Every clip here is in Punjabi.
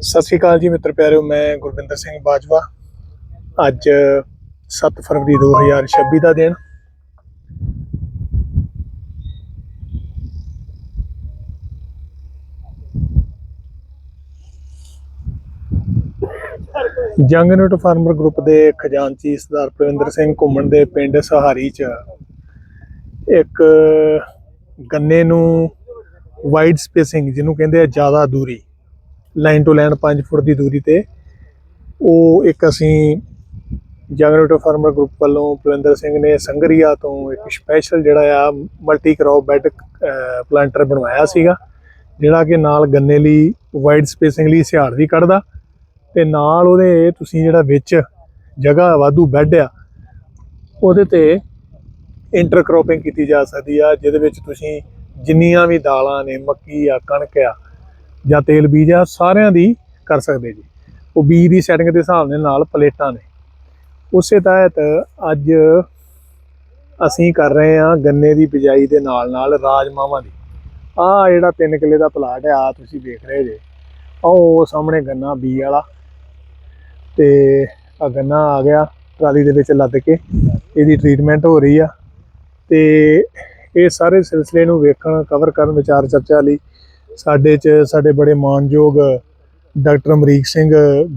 ਸਤਿ ਸ਼੍ਰੀ ਅਕਾਲ ਜੀ ਮਿੱਤਰ ਪਿਆਰਿਓ, ਮੈਂ ਗੁਰਵਿੰਦਰ ਸਿੰਘ ਬਾਜਵਾ। ਅੱਜ 7 ਫਰਵਰੀ 2026 ਦਾ ਦਿਨ। ਜੰਗਨਟ ਫਾਰਮਰ ਗਰੁੱਪ ਦੇ ਖਜ਼ਾਨਚੀ ਸਰਦਾਰ ਪ੍ਰਵਿੰਦਰ ਸਿੰਘ ਘੁੰਮਣ ਦੇ ਪਿੰਡ ਸਹਾਰੀ ਚ ਇੱਕ ਗੰਨੇ ਨੂੰ ਵਾਈਡ ਸਪੇਸਿੰਗ ਜਿਹਨੂੰ ਕਹਿੰਦੇ ਆ ਜ਼ਿਆਦਾ ਦੂਰੀ ਲਾਈਨ ਟੂ ਲਾਈਨ 5 ਫੁੱਟ ਦੀ ਦੂਰੀ ਤੇ। ਉਹ ਇੱਕ ਅਸੀਂ ਜਗਨੋਟੋ ਫਾਰਮਰ ਗਰੁੱਪ ਵੱਲੋਂ ਪ੍ਰਵਿੰਦਰ ਸਿੰਘ ਨੇ ਸੰਗਰੀਆ ਤੋਂ ਇੱਕ ਸਪੈਸ਼ਲ ਜਿਹੜਾ ਆ ਮਲਟੀ ਕ੍ਰੌਪ ਬੈੱਡ ਪਲਾਂਟਰ ਬਣਵਾਇਆ ਸੀਗਾ, ਜਿਹੜਾ ਕਿ ਨਾਲ ਗੰਨੇ ਲਈ ਵਾਈਡ ਸਪੇਸਿੰਗ ਲਈ ਸਿਹਾੜ ਵੀ ਕੱਢਦਾ ਤੇ ਨਾਲ ਉਹਦੇ ਤੁਸੀਂ ਜਿਹੜਾ ਵਿੱਚ ਜਗ੍ਹਾ ਵਾਧੂ ਬੈੱਡ ਆ, ਉਹਦੇ ਤੇ ਇੰਟਰ ਇੰਟਰਕ੍ਰੋਪਿੰਗ ਕੀਤੀ ਜਾ ਸਕਦੀ ਆ, ਜਿਹਦੇ ਵਿੱਚ ਤੁਸੀਂ ਜਿੰਨੀਆਂ ਵੀ ਦਾਲਾਂ ਨੇ, ਮੱਕੀ ਆ, ਕਣਕ ਆ ਜਾਂ ਤੇਲ ਬੀਜ ਆ, ਸਾਰਿਆਂ ਦੀ ਕਰ ਸਕਦੇ ਜੀ। ਉਹ ਬੀਜ ਦੀ ਸੈਟਿੰਗ ਦੇ ਹਿਸਾਬ ਦੇ ਨਾਲ ਪਲੇਟਾਂ ਨੇ। ਉਸੇ ਤਹਿਤ ਅੱਜ ਅਸੀਂ ਕਰ ਰਹੇ ਹਾਂ ਗੰਨੇ ਦੀ ਬਿਜਾਈ ਦੇ ਨਾਲ ਨਾਲ ਰਾਜਮਾਵਾਂ ਦੀ। ਆਹ ਜਿਹੜਾ 3 ਕਿੱਲੇ ਦਾ ਪਲਾਟ ਆ, ਆਹ ਤੁਸੀਂ ਦੇਖ ਰਹੇ ਜੇ। ਆਹ ਉਹ ਸਾਹਮਣੇ ਗੰਨਾ ਬੀ ਵਾਲਾ। ਤੇ ਆ ਗੰਨਾ ਆ ਗਿਆ ਟਰਾਲੀ ਦੇ ਵਿੱਚ ਲੱਦ ਕੇ। ਇਹਦੀ ਟ੍ਰੀਟਮੈਂਟ ਹੋ ਰਹੀ ਆ। ਤੇ ਇਹ ਸਾਰੇ ਸਿਲਸਿਲੇ ਨੂੰ ਵੇਖਣ ਕਵਰ ਕਰਨ ਵਿਚਾਰ ਚਰਚਾ ਲਈ ਸਾਡੇ ਚ ਸਾਡੇ ਬੜੇ ਮਾਨਯੋਗ ਡਾਕਟਰ ਅਮਰੀਕ ਸਿੰਘ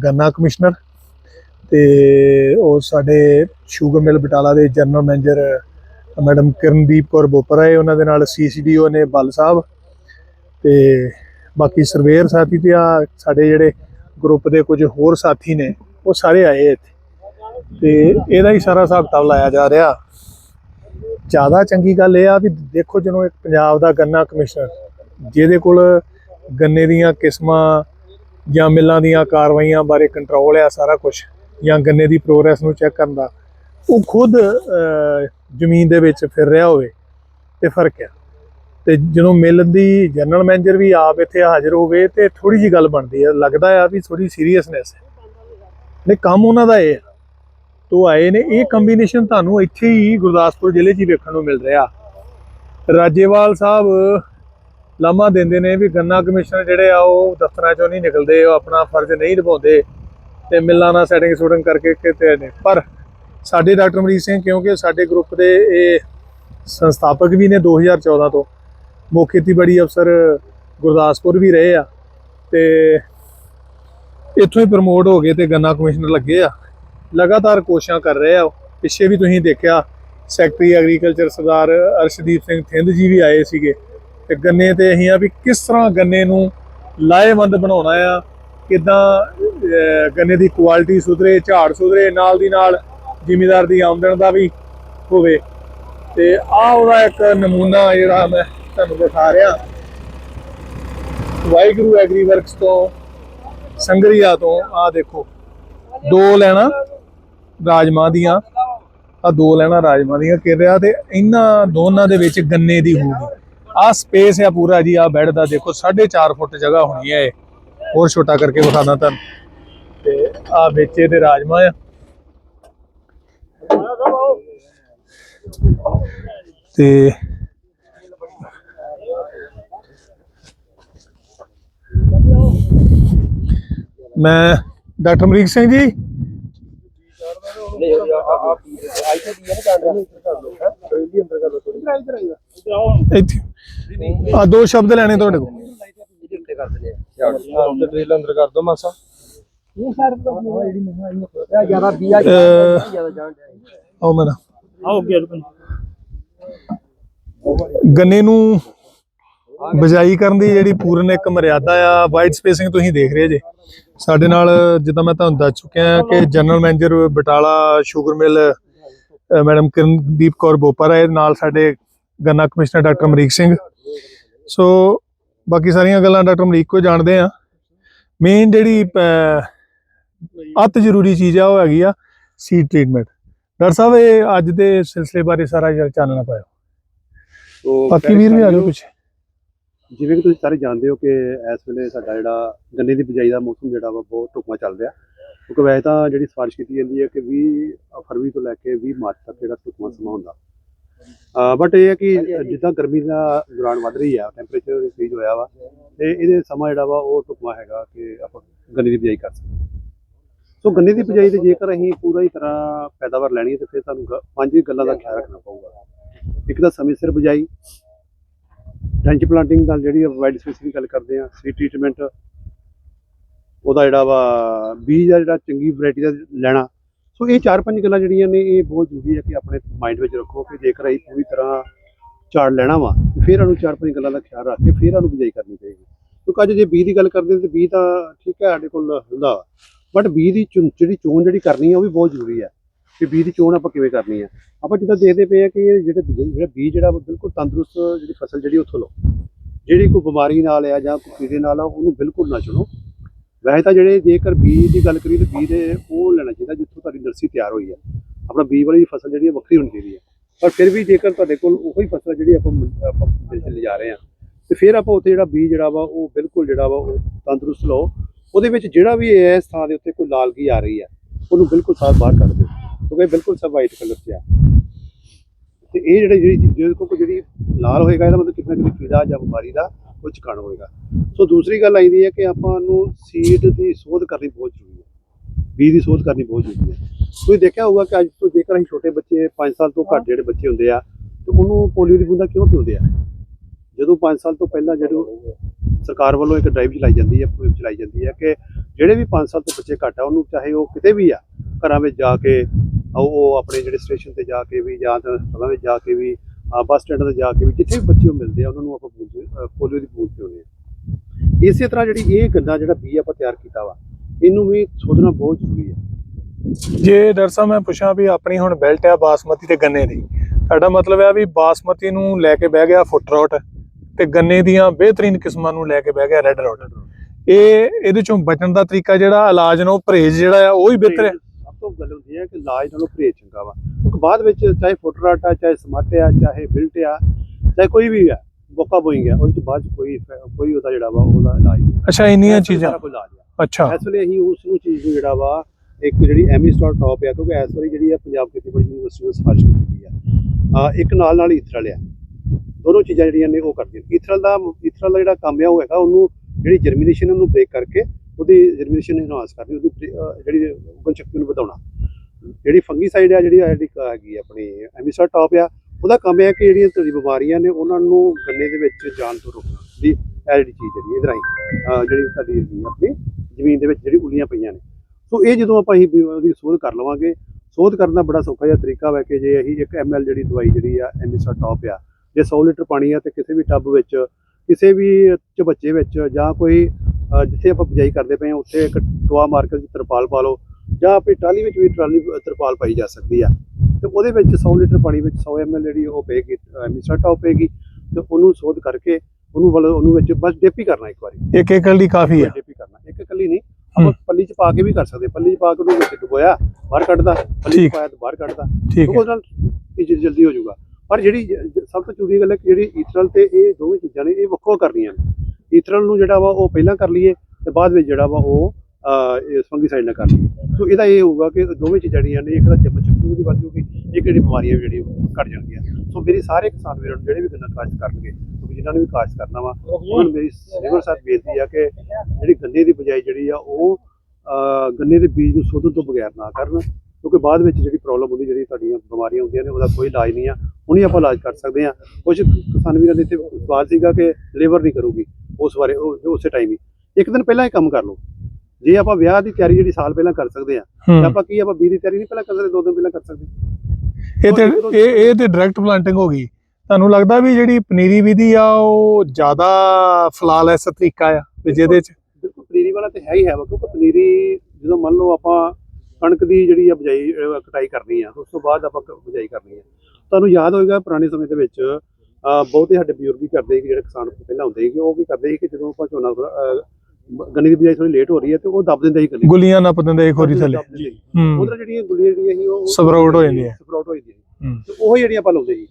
ਗੰਨਾ ਕਮਿਸ਼ਨਰ ਤੇ ਉਹ ਸਾਡੇ ਸ਼ੂਗਰ ਮਿਲ ਬਟਾਲਾ ਦੇ general manager madam Kirandeep Kaur Bopara ਹੈ, ਉਹਨਾਂ ਦੇ ਨਾਲ ਸੀਸੀਡੀਓ ਨੇ ਬਲ ਸਾਹਿਬ ਤੇ ਬਾਕੀ ਸਰਵੇਅਰ ਸਾਥੀ ਤੇ ਆ ਸਾਡੇ ਜਿਹੜੇ ਗਰੁੱਪ ਦੇ ਕੁਝ ਹੋਰ ਸਾਥੀ ਨੇ, ਉਹ ਸਾਰੇ ਆਏ ਇੱਥੇ ਤੇ ਇਹਦਾ ਹੀ ਸਾਰਾ ਹਿਸਾਬ ਕਿਤਾਬ ਲਾਇਆ ਜਾ ਰਿਹਾ। ਜ਼ਿਆਦਾ ਚੰਗੀ ਗੱਲ ਇਹ ਆ ਵੀ ਦੇਖੋ ਜਦੋਂ ਇੱਕ ਪੰਜਾਬ ਦਾ ਗੰਨਾ ਕਮਿਸ਼ਨਰ, ਜਿਹਦੇ ਕੋਲ ਗੰਨੇ ਦੀਆਂ ਕਿਸਮਾਂ ਜਾਂ ਮਿੱਲਾਂ ਦੀਆਂ ਕਾਰਵਾਈਆਂ ਬਾਰੇ ਕੰਟਰੋਲ ਆ ਸਾਰਾ ਕੁਝ ਜਾਂ ਗੰਨੇ ਦੀ ਪ੍ਰੋਗਰੈਸ ਨੂੰ ਚੈੱਕ ਕਰਨ ਦਾ, ਉਹ ਖੁਦ ਜ਼ਮੀਨ ਦੇ ਵਿੱਚ ਫਿਰ ਰਿਹਾ ਹੋਵੇ, ਤੇ ਫ਼ਰਕ ਆ। ਤੇ ਜਦੋਂ ਮਿਲ ਦੀ ਜਨਰਲ ਮੈਨੇਜਰ ਵੀ ਆਪ ਇੱਥੇ ਹਾਜ਼ਰ ਹੋਵੇ, ਤੇ ਥੋੜੀ ਜੀ ਗੱਲ ਬਣਦੀ ਹੈ ਲੱਗਦਾ ਆ ਵੀ ਥੋੜੀ ਸੀਰੀਅਸਨੈਸ ਹੈ ਨੇ ਕੰਮ ਉਹਨਾਂ ਦਾ ਇਹ ਆ ਤੋਂ ਆਏ ਨੇ, ਇਹ ਕੰਬੀਨੇਸ਼ਨ ਤੁਹਾਨੂੰ ਇੱਥੇ ਹੀ ਗੁਰਦਾਸਪੁਰ ਜ਼ਿਲ੍ਹੇ 'ਚ ਹੀ ਵੇਖਣ ਨੂੰ ਮਿਲ ਰਿਹਾ। ਰਾਜੇਵਾਲ ਸਾਹਿਬ ਲਾਮਾ ਦਿੰਦੇ ਨੇ ਵੀ ਗੰਨਾ ਕਮਿਸ਼ਨਰ ਜਿਹੜੇ ਆ, ਉਹ ਦਫ਼ਤਰਾਂ 'ਚੋਂ ਨਹੀਂ ਨਿਕਲਦੇ, ਉਹ ਆਪਣਾ ਫਰਜ਼ ਨਹੀਂ ਨਿਭਾਉਂਦੇ ਤੇ ਮਿੱਲਾਂ ਨਾਲ ਸੈਟਿੰਗ ਸ਼ੂਟਿੰਗ ਕਰਕੇ ਕਿਤੇ ਨੇ। ਪਰ ਸਾਡੇ ਡਾਕਟਰ ਅਮਰੀਕ ਸਿੰਘ, ਕਿਉਂਕਿ ਸਾਡੇ ਗਰੁੱਪ ਦੇ ਇਹ ਸੰਸਥਾਪਕ ਵੀ ਨੇ 2014 ਤੋਂ, ਮੁੱਖ ਖੇਤੀਬਾੜੀ ਅਫਸਰ ਗੁਰਦਾਸਪੁਰ ਵੀ ਰਹੇ ਆ ਤੇ ਇੱਥੋਂ ਹੀ ਪ੍ਰਮੋਟ ਹੋ ਗਏ ਤੇ ਗੰਨਾ ਕਮਿਸ਼ਨਰ ਲੱਗੇ ਆ। ਲਗਾਤਾਰ ਕੋਸ਼ਿਸ਼ਾਂ ਕਰ ਰਹੇ ਆ। ਉਹ। ਪਿੱਛੇ ਵੀ ਤੁਸੀਂ ਦੇਖਿਆ, ਸੈਕਟਰੀ ਐਗਰੀਕਲਚਰ ਸਰਦਾਰ ਅਰਸ਼ਦੀਪ ਸਿੰਘ ਥਿੰਦ ਜੀ ਵੀ ਆਏ ਸੀਗੇ। ਤੇ ਗੰਨੇ ਤੇ ਅਸੀਂ ਆ ਵੀ ਕਿਸ ਤਰ੍ਹਾਂ ਗੰਨੇ ਨੂੰ ਲਾਹੇਵੰਦ ਬਣਾਉਣਾ ਆ, ਕਿਦਾਂ ਗੰਨੇ ਦੀ ਕੁਆਲਿਟੀ ਸੁਧਰੇ, ਝਾੜ ਸੁਧਰੇ, ਨਾਲ ਦੀ ਨਾਲ ਜ਼ਿਮੀਦਾਰ ਦੀ ਆਮਦਨ ਦਾ ਵੀ ਹੋਵੇ। ਤੇ ਆ ਉਹਦਾ ਇੱਕ ਨਮੂਨਾ ਜਿਹੜਾ ਮੈਂ ਤੁਹਾਨੂੰ ਦਿਖਾ ਰਿਹਾ। ਵਾਹਿਗੁਰੂ ਐਗਰੀ ਵਰਕਸ ਤੋਂ, ਸੰਗਰੀਆ ਤੋਂ ਆ ਦੇਖੋ, ਦੋ ਲੈਣਾ। ਰਾਜਮਾਂ ਦੀਆਂ। ਆ ਦੋ ਲੈਣਾ ਰਾਜਮਾਂ ਦੀਆਂ ਕਰ ਰਿਹਾ ਤੇ ਇਹਨਾਂ ਦੋਨਾਂ ਦੇ ਵਿੱਚ ਗੰਨੇ ਦੀ ਹੋਊਗੀ। ਆ ਸਪੇਸ ਆ ਪੂਰਾ ਜੀ ਆ ਬੈੱਡ ਦਾ ਦੇਖੋ 4.5 ਫੁੱਟ ਜਗ੍ਹਾ ਹੋਣੀ ਹੈ ਇਹ। ਹੋਰ ਛੋਟਾ ਕਰਕੇ ਵਿਖਾਣਾ ਤੁਹਾਨੂੰ। ਤੇ ਆ ਵਿੱਚ ਇਹਦੇ ਰਾਜਮਾ ਆ। ਤੇ ਮੈਂ ਡਾਕਟਰ ਅਮਰੀਕ ਸਿੰਘ ਜੀ ਇੱਥੇ। ਆ ਦੋ ਸ਼ਬਦ ਲੈਣੇ ਤੁਹਾਡੇ ਕੋਲ। ਅੰਦਰ ਕਰ ਦੋ ਮਾਸਾ। ਆਓ ਮੇਰਾ। ਗੰਨੇ ਨੂੰ ਬਜਾਈ ਕਰਨ ਦੀ ਜਿਹੜੀ ਪੂਰਨ ਇੱਕ ਮਰਿਆਦਾ ਆ ਵਾਈਡ ਸਪੇਸਿੰਗ ਤੁਸੀਂ ਦੇਖ ਰਹੇ ਜੇ। ਸਾਡੇ ਨਾਲ ਜਿੱਦਾਂ ਮੈਂ ਤੁਹਾਨੂੰ ਦੱਸ ਚੁੱਕਿਆ ਕਿ general manager Batala sugar mill madam Kirandeep Kaur Bopara ਹੈ ਨਾਲ ਸਾਡੇ ਗੰਨਾ commissioner doctor Amrik Singh. So ਬਾਕੀ ਸਾਰੀਆਂ ਗੱਲਾਂ ਡਾਕਟਰ ਅਮਰੀਕ ਕੋ ਜਾਣਦੇ ਆ ਮੇਨ ਜਿਹੜੀ ਅਤ ਜ਼ਰੂਰੀ ਚੀਜ਼ ਆ ਉਹ ਹੈਗੀ ਆ ਸੀਡ ਟ੍ਰੀਟਮੈਂਟ ਡਾਕਟਰ ਸਾਹਿਬ ਇਹ ਅੱਜ ਦੇ ਸਿਲਸਿਲੇ ਬਾਰੇ ਸਾਰਾ ਜਰਾ ਚਾਨਣਾ ਪਾਇਓ ਤੋ ਬਾਕੀ ਵੀਰ ਵੀ ਆ ਜਾਓ ਪਿੱਛੇ। ਜਿਵੇਂ ਕਿ ਤੁਸੀਂ ਸਾਰੇ ਜਾਣਦੇ ਹੋ ਕਿ ਇਸ ਵੇਲੇ ਸਾਡਾ ਜਿਹੜਾ ਗੰਨੇ ਦੀ ਬਿਜਾਈ ਦਾ ਮੌਸਮ ਜਿਹੜਾ ਵਾ ਬਹੁਤ ਢੁਕਵਾਂ ਚੱਲ ਰਿਹਾ। ਕਿਉਂਕਿ ਵੈਸੇ ਤਾਂ ਜਿਹੜੀ ਸਿਫਾਰਿਸ਼ ਕੀਤੀ ਜਾਂਦੀ ਹੈ ਕਿ 20 ਫਰਵਰੀ ਤੋਂ ਲੈ ਕੇ 20 ਮਾਰਚ ਤੱਕ ਜਿਹੜਾ ਢੁਕਵਾਂ ਸਮਾਂ ਹੁੰਦਾ। ਬਟ ਇਹ ਹੈ ਕਿ ਜਿੱਦਾਂ ਗਰਮੀ ਦਾ ਦੌਰਾਨ ਵੱਧ ਰਹੀ ਆ ਟੈਂਪਰੇਚਰ ਇਨਕਰੀਜ਼ ਹੋਇਆ ਵਾ, ਤੇ ਇਹਦੇ ਸਮਾਂ ਜਿਹੜਾ ਵਾ ਉਹ ਟੁਕਮਾ ਹੈਗਾ ਕਿ ਆਪਾਂ ਗੰਨੇ ਦੀ ਬਿਜਾਈ ਕਰ ਸਕਦੇ ਸੋ ਗੰਨੇ ਦੀ ਬਿਜਾਈ ਤੇ ਜੇਕਰ ਅਸੀਂ ਪੂਰਾ ਹੀ ਤਰ੍ਹਾਂ ਪੈਦਾਵਾਰ ਲੈਣੀ ਹੈ ਤੇ ਫਿਰ ਸਾਨੂੰ ਗ- ਪੰਜ ਗੱਲਾਂ ਦਾ ਖਿਆਲ ਰੱਖਣਾ ਪਊਗਾ। ਇੱਕ ਤਾਂ ਸਮੇਂ ਸਿਰ ਬਿਜਾਈ ਟ੍ਰੈਂਚ ਪਲਾਂਟਿੰਗ ਨਾਲ ਜਿਹੜੀ ਵਾਈਡ ਸਪੇਸ ਦੀ ਗੱਲ ਕਰਦੇ ਆ ਸੀਡ ਟ੍ਰੀਟਮੈਂਟ ਉਹਦਾ ਜਿਹੜਾ ਵਾ ਬੀਜ ਦਾ ਜਿਹੜਾ ਚੰਗੀ ਵੈਰਾਈਟੀ ਦਾ ਲੈਣਾ। ਸੋ ਇਹ ਚਾਰ ਪੰਜ ਗੱਲਾਂ ਜਿਹੜੀਆਂ ਨੇ, ਇਹ ਬਹੁਤ ਜ਼ਰੂਰੀ ਹੈ ਕਿ ਆਪਣੇ ਮਾਈਂਡ ਵਿੱਚ ਰੱਖੋ ਕਿ ਜੇਕਰ ਅਸੀਂ ਪੂਰੀ ਤਰ੍ਹਾਂ ਝਾੜ ਲੈਣਾ ਵਾ ਫਿਰ ਸਾਨੂੰ ਚਾਰ ਪੰਜ ਗੱਲਾਂ ਦਾ ਖਿਆਲ ਰੱਖ ਕੇ ਫਿਰ ਸਾਨੂੰ ਬਿਜਾਈ ਕਰਨੀ ਪਏਗੀ। ਕਿਉਂਕਿ ਅੱਜ ਜੇ ਬੀਜ ਦੀ ਗੱਲ ਕਰਦੇ ਹਾਂ, ਤੇ ਬੀਜ ਤਾਂ ਠੀਕ ਹੈ ਸਾਡੇ ਕੋਲ ਹੁੰਦਾ ਬਟ ਬੀਜ ਦੀ ਚੁਣ- ਜਿਹੜੀ ਚੋਣ ਜਿਹੜੀ ਕਰਨੀ ਹੈ ਉਹ ਵੀ ਬਹੁਤ ਜ਼ਰੂਰੀ ਹੈ ਕਿ ਬੀਜ ਦੀ ਚੋਣ ਆਪਾਂ ਕਿਵੇਂ ਕਰਨੀ ਹੈ ਆਪਾਂ ਜਿੱਦਾਂ ਦੇਖਦੇ ਪਏ ਆ ਕਿ ਜਿਹੜਾ ਬੀਜ- ਜਿਹੜਾ ਬੀਜ ਜਿਹੜਾ ਵਾ ਬਿਲਕੁਲ ਤੰਦਰੁਸਤ ਜਿਹੜੀ ਫਸਲ ਜਿਹੜੀ ਉੱਥੋਂ ਲਓ। ਜਿਹੜੀ ਕੋਈ ਬਿਮਾਰੀ ਨਾਲ ਆ ਜਾਂ ਕੋਈ ਕੀੜੇ ਨਾਲ ਆ, ਉਹਨੂੰ ਬਿਲਕੁਲ ਨਾ ਚੁਣੋ। ਵੈਸੇ ਤਾਂ ਜਿਹੜੇ ਜੇਕਰ ਬੀਜ ਦੀ ਗੱਲ ਕਰੀਏ ਤਾਂ ਬੀਜ ਦੇ ਉਹ ਲੈਣਾ ਚਾਹੀਦਾ ਜਿੱਥੋਂ ਤੁਹਾਡੀ ਨਰਸਰੀ ਤਿਆਰ ਹੋਈ ਹੈ ਆਪਣਾ ਬੀਜ ਵਾਲੀ ਫਸਲ ਜਿਹੜੀ ਹੈ ਵੱਖਰੀ ਹੋਣੀ ਚਾਹੀਦੀ ਹੈ ਪਰ ਫਿਰ ਵੀ ਜੇਕਰ ਤੁਹਾਡੇ ਕੋਲ ਉਹੀ ਫਸਲ ਜਿਹੜੀ ਆਪਾਂ ਆਪਾਂ ਵਿੱਚ ਲਿਜਾ ਰਹੇ ਹਾਂ ਤੇ ਫਿਰ ਆਪਾਂ ਉੱਥੇ ਜਿਹੜਾ ਬੀਜ ਜਿਹੜਾ ਵਾ ਉਹ ਬਿਲਕੁਲ ਜਿਹੜਾ ਵਾ ਉਹ ਤੰਦਰੁਸਤ ਲਓ। ਉਹਦੇ ਵਿੱਚ ਜਿਹੜਾ ਵੀ ਇਸ ਥਾਂ ਦੇ ਉੱਤੇ ਕੋਈ ਲਾਲਗੀ ਆ ਰਹੀ ਹੈ ਉਹਨੂੰ ਬਿਲਕੁਲ ਸਾਫ਼ ਬਾਹਰ ਕੱਢ ਦਿਓ। ਕਿਉਂਕਿ ਇਹ ਬਿਲਕੁਲ ਸਭ ਵਾਈਟ ਕਲਰ 'ਚ ਆ। ਤੇ ਇਹ ਜਿਹੜੇ ਜਿਹੜੀ ਜਿਹਦੇ ਕੋਲ ਜਿਹੜੀ ਲਾਲ ਹੋਏਗਾ, ਇਹਦਾ ਮਤਲਬ ਕਿਤਨਾ ਕਿਤੇ ਕੀੜਾ ਜਾਂ ਬਿਮਾਰੀ ਦਾ ਕੋਈ ਚਿਕਾਣ ਹੋਏਗਾ। ਸੋ ਦੂਸਰੀ ਗੱਲ ਆਈਦੀ ਹੈ ਕਿ ਆਪਾਂ ਨੂੰ ਸੀਡ ਦੀ ਸੋਧ ਕਰਨੀ ਬਹੁਤ ਜ਼ਰੂਰੀ ਹੈ। ਬੀਜ ਦੀ ਸੋਧ ਕਰਨੀ ਬਹੁਤ ਜ਼ਰੂਰੀ ਹੈ। ਤੁਸੀਂ ਦੇਖਿਆ ਹੋਊਗਾ ਕਿ ਅੱਜ ਤੋਂ ਜੇਕਰ ਅਸੀਂ ਛੋਟੇ ਬੱਚੇ 5 ਸਾਲ ਤੋਂ ਘੱਟ ਜਿਹੜੇ ਬੱਚੇ ਹੁੰਦੇ ਆ, ਤੇ ਉਹਨੂੰ ਪੋਲੀਓ ਦੀ ਬੂੰਦਾਂ ਕਿਉਂ ਪਿਉਂਦੇ ਆ? ਜਦੋਂ 5 ਸਾਲ ਤੋਂ ਪਹਿਲਾਂ ਜਿਹੜੇ ਸਰਕਾਰ ਵੱਲੋਂ ਇੱਕ ਡਰਾਈਵ ਚਲਾਈ ਜਾਂਦੀ ਹੈ ਮੁਹਿੰਮ ਚਲਾਈ ਜਾਂਦੀ ਹੈ ਕਿ ਜਿਹੜੇ ਵੀ 5 ਸਾਲ ਤੋਂ ਬੱਚੇ ਘੱਟ ਆ, ਉਹਨੂੰ ਚਾਹੇ ਉਹ ਕਿਤੇ ਵੀ ਆ, ਘਰਾਂ ਵਿੱਚ ਜਾ ਕੇ ਉਹ ਉਹ ਆਪਣੇ ਜਿਹੜੇ ਸਟੇਸ਼ਨ ਤੇ ਜਾ ਕੇ ਵੀ ਜਾਂ ਤਾਂ ਹਸਪਤਾਲਾਂ ਵਿੱਚ ਜਾ ਕੇ ਵੀ ਬੱਸ ਸਟੈਂਡ ਤੇ ਜਾ ਕੇ ਵੀ ਜਿੱਥੇ ਵੀ ਬੱਚੇ ਮਿਲਦੇ ਆ ਉਹਨਾਂ ਨੂੰ ਆਪਾਂ ਪੋਲੀਓ ਦੀ ਬੂੰਦ ਪਿਉਂਦੇ ਆ। ਇਸੇ ਤਰ੍ਹਾਂ ਜਿਹੜੀ ਇਹ ਗੰਨਾ ਜਿਹੜਾ ਬੀ ਆਪਾਂ ਤਿਆਰ ਕੀਤਾ ਵਾ ਇਹਨੂੰ ਵੀ ਸੋਧਣਾ ਬਹੁਤ ਜ਼ਰੂਰੀ ਹੈ ਜੇ ਸਾਹਿਬ ਮੈਂ ਪੁੱਛਾਂ ਵੀ ਆਪਣੀ ਹੁਣ ਬੈਲਟ ਆ ਬਾਸਮਤੀ ਤੇ ਗੰਨੇ ਦੀ ਤੁਹਾਡਾ ਮਤਲਬ ਹੈ ਵੀ ਬਾਸਮਤੀ ਨੂੰ ਲੈ ਕੇ ਬਹਿ ਗਿਆ ਫੁੱਟ ਰੋਟ ਤੇ ਗੰਨੇ ਦੀਆਂ ਬਿਹਤਰੀਨ ਕਿਸਮਾਂ ਨੂੰ ਲੈ ਕੇ ਬਹਿ ਗਿਆ ਰੈੱਡ ਰੋਟ ਇਹ ਇਹਦੇ ਚੋਂ ਬਚਣ ਦਾ ਤਰੀਕਾ ਜਿਹੜਾ ਇਲਾਜ ਨੂੰ ਪਰਹੇਜ਼ ਜਿਹੜਾ ਆ ਉਹ ਹੀ ਬਿਹਤਰ ਹੈ? ਤੋਂ ਗੱਲ ਹੁੰਦੀ ਹੈ ਕਿ ਇਲਾਜ ਨਾਲੋਂ ਪਰਹੇਜ਼ ਚੰਗਾ ਵਾ। ਕਿਉਂਕਿ ਬਾਅਦ ਵਿੱਚ ਚਾਹੇ ਫੁੱਟਰਾਟ ਚਾਹੇ ਸਮਾਟ ਆ ਚਾਹੇ ਬਿਲਟ ਆ ਚਾਹੇ ਕੋਈ ਵੀ ਆ ਬੋਕਾ ਬੋਇੰਗ ਆ ਉਹਦੇ ਚ ਬਾਅਦ ਕੋਈ ਕੋਈ ਉਹਦਾ ਜਿਹੜਾ ਵਾ ਉਹਦਾ ਇਲਾਜ ਅੱਛਾ ਇੰਨੀਆਂ ਚੀਜ਼ਾਂ। ਕੋਈ ਇਲਾਜ ਅੱਛਾ। ਇਸ ਵੇਲੇ ਅਸੀਂ ਉਸ ਨੂੰ ਚੀਜ਼ ਨੂੰ ਜਿਹੜਾ ਵਾ ਇੱਕ ਜਿਹੜੀ ਐਮੀ ਸਟਾਰ ਟਾਪ ਆ ਕਿਉਂਕਿ ਇਸ ਵਾਰੀ ਜਿਹੜੀ ਆ ਪੰਜਾਬ ਖੇਤੀਬਾੜੀ ਯੂਨੀਵਰਸਿਟੀ ਵਿੱਚ ਸਿਫਾਰਿਸ਼ ਕੀਤੀ ਗਈ ਆ। ਆ ਇੱਕ ਨਾਲ ਨਾਲ ਈਥਰਲ ਆ। ਦੋਨੋਂ ਚੀਜ਼ਾਂ ਜਿਹੜੀਆਂ ਨੇ ਉਹ ਕਰਦੀਆਂ। ਈਥਰਲ ਦਾ ਈਥਰਲ ਦਾ ਜਿਹੜਾ ਕੰਮ ਆ ਉਹ ਹੈਗਾ ਉਹਨੂੰ ਜਿਹੜੀ ਜਰਮੀਨੇਸ਼ਨ ਉਹਨੂੰ ਬ੍ਰੇਕ ਕਰਕੇ ਉਹਦੀ ਜਰਮੀਨੇਸ਼ਨ ਇਨਹਾਂਸ ਕਰਨੀ, ਉਹਦੀ ਜਿਹੜੀ ਉਗਣ ਸ਼ਕਤੀ ਨੂੰ ਵਧਾਉਣਾ। ਜਿਹੜੀ ਫੰਗੀਸਾਈਡ ਆ, ਜਿਹੜੀ ਜਿਹੜੀ ਹੈਗੀ ਆ ਆਪਣੀ ਐਮੀਸਟਾਰ ਟਾਪ ਆ, ਉਹਦਾ ਕੰਮ ਹੈ ਕਿ ਜਿਹੜੀਆਂ ਤੁਹਾਡੀ ਬਿਮਾਰੀਆਂ ਨੇ, ਉਹਨਾਂ ਨੂੰ ਗੰਨੇ ਦੇ ਵਿੱਚ ਜਾਣ ਤੋਂ ਰੋਕਣਾ ਦੀ ਇਹ ਜਿਹੜੀ ਚੀਜ਼ ਜਿਹੜੀ, ਇਹਦੇ ਰਾਹੀਂ ਜਿਹੜੀ ਤੁਹਾਡੀ ਆਪਣੀ ਜ਼ਮੀਨ ਦੇ ਵਿੱਚ ਜਿਹੜੀ ਉਲੀਆਂ ਪਈਆਂ ਨੇ। ਸੋ ਇਹ ਜਦੋਂ ਆਪਾਂ ਅਸੀਂ ਉਹਦੀ ਸੋਧ ਕਰ ਲਵਾਂਗੇ, ਸੋਧ ਕਰਨ ਦਾ ਬੜਾ ਸੌਖਾ ਜਿਹਾ ਤਰੀਕਾ ਹੈ ਕਿ ਜੇ ਅਸੀਂ 1 ml ਜਿਹੜੀ ਦਵਾਈ ਜਿਹੜੀ ਆ ਐਮੀਸਟਾਰ ਟਾਪ ਆ, ਜੇ 100 ਲੀਟਰ ਪਾਣੀ ਆ ਤੇ ਕਿਸੇ ਵੀ ਟੱਬ ਵਿੱਚ, ਕਿਸੇ ਵੀ ਚਬੱਚੇ ਵਿੱਚ ਜਾਂ ਕੋਈ ਜਿੱਥੇ ਆਪਾਂ ਬਿਜਾਈ ਕਰਦੇ ਪਏ ਹਾਂ ਉੱਥੇ ਇੱਕ ਟੋਆ ਮਾਰ ਕੇ ਤਰਪਾਲ ਪਾ ਲਓ ਜਾਂ ਆਪਣੀ ਟਰਾਲੀ ਵਿੱਚ ਵੀ ਟਰਾਲੀ ਤਰਪਾਲ ਪਾਈ ਜਾ ਸਕਦੀ ਆ। ਤੇ ਉਹਦੇ ਵਿੱਚ 100 ਲੀਟਰ ਪਾਣੀ ਵਿੱਚ 100 ml ਜਿਹੜੀ ਉਹ ਪਏਗੀ ਐਮੀਸਟਾਰ ਟਾਪ ਪਏਗੀ ਤੇ ਉਹਨੂੰ ਸੋਧ ਕਰਕੇ ਉਹਨੂੰ ਵੱਲ ਉਹਨੂੰ ਵਿੱਚ ਬਸ ਡੇਪੀ ਕਰਨਾ ਇੱਕ ਵਾਰੀ। ਇੱਕ ਏਕੜ ਦੀ ਕਾਫੀ ਆ। ਡੇਪੀ ਕਰਨਾ। ਇੱਕ ਇਕੱਲੀ ਨਹੀਂ ਆਪਾਂ ਪੱਲੀ ਚ ਪਾ ਕੇ ਵੀ ਕਰ ਸਕਦੇ ਪੱਲੀ ਚ ਪਾ ਕੇ ਉਹਨੂੰ ਵਿੱਚ ਡੁਬੋਇਆ ਬਾਹਰ ਕੱਢਦਾ ਪੱਲੀ। ਚ ਪਾਇਆ ਤੇ ਬਾਹਰ ਕੱਢਦਾ। ਉਹਦੇ ਨਾਲ ਇਹ ਜਲ- ਜਲਦੀ ਹੋ ਜਾਊਗਾ। ਪਰ ਜਿਹੜੀ ਸਭ ਤੋਂ ਜ਼ਰੂਰੀ ਗੱਲ ਹੈ ਕਿ ਜਿਹੜੀ ਈਥਰਲ ਤੇ ਇਹ ਦੋਵੇਂ ਚੀਜ਼ਾਂ ਨੇ ਇਹ ਵੱਖੋ ਕਰਨੀਆਂ ਨੇ। ਈਥਰਲ ਨੂੰ ਜਿਹੜਾ ਵਾ ਉਹ ਪਹਿਲਾਂ ਕਰ ਲਈਏ ਤੇ ਬਾਅਦ ਵਿੱਚ ਜਿਹੜਾ ਵਾ ਉਹ ਅਹ, ਇਸ ਫੰਗੀਸਾਈਡ ਨਾਲ ਕਰ ਲਈਏ। ਸੋ ਇਹਦਾ ਇਹ ਹੋਊਗਾ ਕਿ ਦੋਵੇਂ ਚੀਜ਼ਾਂ ਜਿਹੜੀਆਂ ਨੇ ਇੱਕ ਤਾਂ ਜੰਮ ਸ਼ਕਤੀ ਉਹਦੀ ਵੱਧ ਜੂਗੀ ਇੱਕ ਜਿਹੜੀ ਬਿਮਾਰੀਆਂ ਵੀ ਜਿਹੜੀ ਉਹ ਘਟ ਜਾਣਗੀਆਂ। ਸੋ ਮੇਰੀ ਸਾਰੇ ਕਿਸਾਨ ਵੀਰਾਂ ਨੂੰ ਜਿਹੜੇ ਵੀ ਗੰਨਾ ਕਾਸ਼ਤ ਕਰਨਗੇ ਕਿਉਂਕਿ ਜਿਨ੍ਹਾਂ ਨੇ ਵੀ ਕਾਸ਼ਤ ਕਰਨਾ ਵਾ ਉਹਨਾਂ ਨੂੰ ਮੇਰੀ ਸਿਵਰ ਸਾਹਿਬ ਬੇਨਤੀ ਆ ਕਿ ਜਿਹੜੀ ਗੰਨੇ ਦੀ ਬਜਾਈ ਜਿਹੜੀ ਆ ਉਹ ਗੰਨੇ ਦੇ ਬੀਜ ਨੂੰ ਸੋਧਣ ਤੋਂ ਬਗੈਰ ਨਾ ਕਰਨ ਕਿਉਂਕਿ ਬਾਅਦ ਵਿੱਚ ਜਿਹੜੀ ਪ੍ਰੋਬਲਮ ਹੁੰਦੀ ਜਿਹੜੀ ਤੁਹਾਡੀਆਂ ਬਿਮਾਰੀਆਂ ਹੁੰਦੀਆਂ ਨੇ ਉਹਦਾ ਕੋਈ ਇਲਾਜ ਨਹੀਂ ਆ। ਹੁਣੀ ਆਪਾਂ ਇਲਾਜ ਕਰ ਸਕਦੇ ਆ। ਕੁਝ ਕਿਸਾਨ ਵੀਰਾਂ ਦੇ ਇੱਥੇ ਸਵਾਲ ਸੀਗਾ ਕਿ ਲੇਬਰ ਨਹੀਂ ਕਰੂਗੀ। ਉਸ ਬਾਰੇ ਉਹ ਉਸੇ ਟਾਈਮ ਹੀ। ਇੱਕ ਦਿਨ ਪਹਿਲਾਂ ਹੀ ਕੰਮ ਕਰ ਲਓ। ਜੇ ਆਪਾਂ ਵਿਆਹ ਦੀ ਤਿਆਰੀ ਜਿਹੜੀ ਸਾਲ ਪਹਿਲਾਂ ਕਰ ਸਕਦੇ ਆ ਤਾਂ ਆਪਾਂ ਕੀ ਆਪਾਂ ਬੀਜ ਦੀ ਤਿਆਰੀ ਨਹੀਂ ਪਹਿਲਾਂ ਕਰ ਸਕਦੇ ਦੋ ਦਿਨ ਪਹਿਲਾਂ ਕਰ ਸਕਦੇ। ਇਹ ਤੇ ਇਹ ਇਹ ਤੇ ਡਾਇਰੈਕਟ ਪਲਾਂਟਿੰਗ ਹੋ ਗਈ। ਤੁਹਾਨੂੰ ਲੱਗਦਾ ਵੀ ਜਿਹੜੀ ਪਨੀਰੀ ਵਿਧੀ ਆ ਉਹ ਜ਼ਿਆਦਾ ਫਲਾਲੈਸ ਤਰੀਕਾ ਆ ਵੀ ਜਿਹਦੇ ਚ? ਬਿਲਕੁਲ ਪਨੀਰੀ ਵਾਲਾ ਤੇ ਹੈ ਹੀ ਹੈ ਕਿਉਂਕਿ ਪਨੀਰੀ ਜਦੋਂ ਮੰਨ ਲਓ ਆਪਾਂ ਕਣਕ ਦੀ ਜਿਹੜੀ ਆ ਬਜਾਈ ਕਟਾਈ ਕਰਨੀ ਆ ਉਸ ਤੋਂ ਬਾਅਦ ਆਪਾਂ ਬਜਾਈ ਕਰਨੀ ਆ। ਤੁਹਾਨੂੰ ਯਾਦ ਹੋਏਗਾ ਪੁਰਾਣੇ ਸਮੇਂ ਦੇ ਵਿੱਚ ਬਹੁਤੇ ਸਾਡੇ ਬਜ਼ੁਰਗ ਹੀ ਕਰਦੇ ਸੀ ਕਿ ਜਿਹੜੇ ਕਿਸਾਨ ਪਹਿਲਾਂ ਹੁੰਦੇ ਸੀ ਉਹ ਕੀ ਕਰਦੇ ਸੀ ਕਿ ਜਦੋਂ ਆਪਾਂ ਝੋਨਾ ਗੰਨੇ ਦੀ ਬਜਾਈ ਥੋੜੀ ਲੇਟ ਹੋ ਰਹੀ ਹੈ ਤੇ ਉਹ ਦੱਬ ਦਿੰਦੇ ਸੀ ਗੰਨੇ ਗੁੱਲੀਆਂ ਨੱਪ ਦਿੰਦੇ ਇੱਕ ਹੋਰੀ ਥੱਲੇ। ਹੂੰ। ਉਹਦੇ ਜਿਹੜੀਆਂ ਗੁੱਲੀਆਂ ਜਿਹੜੀਆਂ ਸੀ ਉਹ ਸਪਰਾਊਟ ਹੋ ਜਾਂਦੀਆਂ। ਸਪਰਾਊਟ ਹੋ ਜਾਂਦੀਆਂ। ਹੂੰ। ਤੇ ਉਹ ਜਿਹੜੀਆਂ ਆਪਾਂ ਲਾਉਂਦੇ ਸੀ।